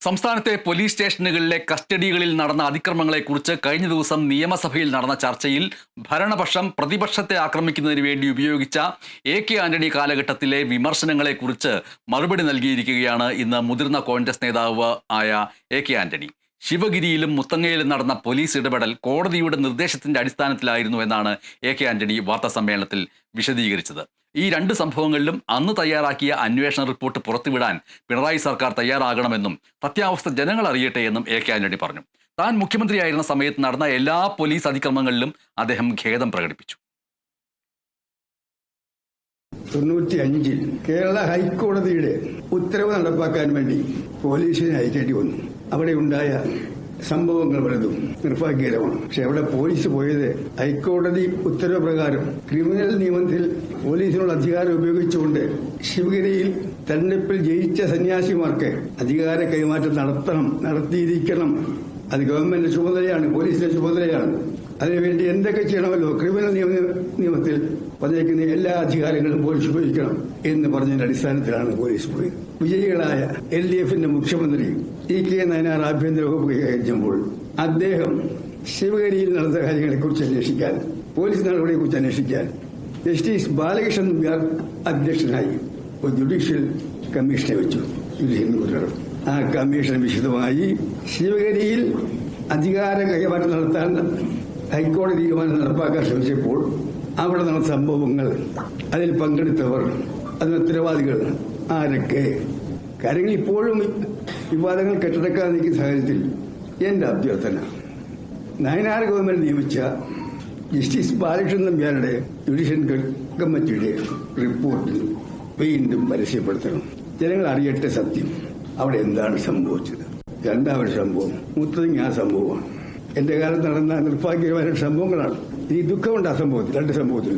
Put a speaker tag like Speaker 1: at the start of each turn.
Speaker 1: സംസ്ഥാനത്തെ പോലീസ് സ്റ്റേഷനുകളിലെ കസ്റ്റഡികളിൽ നടന്ന അതിക്രമങ്ങളെക്കുറിച്ച് കഴിഞ്ഞ ദിവസം നിയമസഭയിൽ നടന്ന ചർച്ചയിൽ ഭരണപക്ഷം പ്രതിപക്ഷത്തെ ആക്രമിക്കുന്നതിന് വേണ്ടി ഉപയോഗിച്ച എ കെ ആന്റണി കാലഘട്ടത്തിലെ വിമർശനങ്ങളെക്കുറിച്ച് മറുപടി നൽകിയിരിക്കുകയാണ് ഇന്ന് മുതിർന്ന കോൺഗ്രസ് നേതാവ് ആയ എ കെ ആന്റണി. ശിവഗിരിയിലും മുത്തങ്ങയിലും നടന്ന പോലീസ് ഇടപെടൽ കോടതിയുടെ നിർദ്ദേശത്തിന്റെ അടിസ്ഥാനത്തിലായിരുന്നു എന്നാണ് എ കെ ആന്റണി വാർത്താ സമ്മേളനത്തിൽ വിശദീകരിച്ചത്. ഈ രണ്ട് സംഭവങ്ങളിലും അന്ന് തയ്യാറാക്കിയ അന്വേഷണ റിപ്പോർട്ട് പുറത്തുവിടാൻ പിണറായി സർക്കാർ തയ്യാറാകണമെന്നും സത്യാവസ്ഥ ജനങ്ങൾ അറിയട്ടെ എന്നും എ കെ ആന്റണി പറഞ്ഞു. താൻ മുഖ്യമന്ത്രിയായിരുന്ന സമയത്ത് നടന്ന എല്ലാ പോലീസ് അതിക്രമങ്ങളിലും അദ്ദേഹം ഖേദം പ്രകടിപ്പിച്ചു.
Speaker 2: തൊണ്ണൂറ്റി അഞ്ചിൽ കേരള ഹൈക്കോടതിയുടെ ഉത്തരവ് നടപ്പാക്കാൻ വേണ്ടി പോലീസിനെ അയക്കേണ്ടി വന്നു. അവിടെ ഉണ്ടായ സംഭവങ്ങൾ പലതും നിർഭാഗ്യകരമാണ്. പക്ഷെ അവിടെ പോലീസ് പോയത് ഹൈക്കോടതി ഉത്തരവ് പ്രകാരം ക്രിമിനൽ നിയമത്തിൽ പോലീസിനുള്ള അധികാരം ഉപയോഗിച്ചുകൊണ്ട് ശിവഗിരിയിൽ തെരഞ്ഞെടുപ്പിൽ ജയിച്ച സന്യാസിമാർക്ക് അധികാര കൈമാറ്റം നടത്തണം നടത്തിയിരിക്കണം. അത് ഗവൺമെന്റ് ചുമതലയാണ് പോലീസിന്റെ ചുമതലയാണ്. അതിനുവേണ്ടി എന്തൊക്കെ ചെയ്യണമല്ലോ? ക്രിമിനൽ നിയമ നിയമത്തിൽ പറഞ്ഞിരിക്കുന്ന എല്ലാ അധികാരങ്ങളും പോലീസ് ഉപയോഗിക്കണം എന്ന് പറഞ്ഞതിന്റെ അടിസ്ഥാനത്തിലാണ് പോലീസ് പോയത്. വിജയികളായ എൽ ഡി എഫിന്റെ മുഖ്യമന്ത്രി ഇ കെ നയനാർ ആഭ്യന്തര വകുപ്പ് കൈകാര്യമ്പോൾ അദ്ദേഹം ശിവഗിരിയിൽ നടന്ന കാര്യങ്ങളെക്കുറിച്ച് അന്വേഷിക്കാൻ പോലീസ് നടപടിയെക്കുറിച്ച് അന്വേഷിക്കാൻ ജസ്റ്റിസ് ബാലകൃഷ്ണൻ അധ്യക്ഷനായി ഒരു ജുഡീഷ്യൽ കമ്മീഷനെ വെച്ചു. ജുഡീഷ്യൽ ആ കമ്മീഷൻ വിശദമായി ശിവഗിരിയിൽ അധികാര കൈമാറ്റം നടത്താൻ ഹൈക്കോടതി തീരുമാനം നടപ്പാക്കാൻ ശ്രമിച്ചപ്പോൾ അവിടെ നടന്ന സംഭവങ്ങൾ അതിൽ പങ്കെടുത്തവർ അതിന് ഉത്തരവാദികൾ ആരൊക്കെ? കാര്യങ്ങൾ ഇപ്പോഴും വിവാദങ്ങൾ കെട്ടിടക്കാതെ നിൽക്കുന്ന സാഹചര്യത്തിൽ എന്റെ അഭ്യർത്ഥന. നയനാർ ഗവൺമെന്റ് നിയമിച്ച ജസ്റ്റിസ് ബാലകൃഷ്ണൻ നമ്പ്യാരുടെ ജുഡീഷ്യൽ കമ്മിറ്റിയുടെ റിപ്പോർട്ട് വീണ്ടും പരസ്യപ്പെടുത്തണം. ജനങ്ങൾ അറിയട്ടെ സത്യം. അവിടെ എന്താണ് സംഭവിച്ചത്? രണ്ടാമത് സംഭവം മുത്തതിങ്ങ ആ സംഭവമാണ്. എന്റെ കാലത്ത് നടന്ന നിർഭാഗ്യമായ സംഭവങ്ങളാണ്. ഈ ദുഃഖമുണ്ട് ആ സംഭവത്തിൽ രണ്ട് സംഭവത്തിൽ.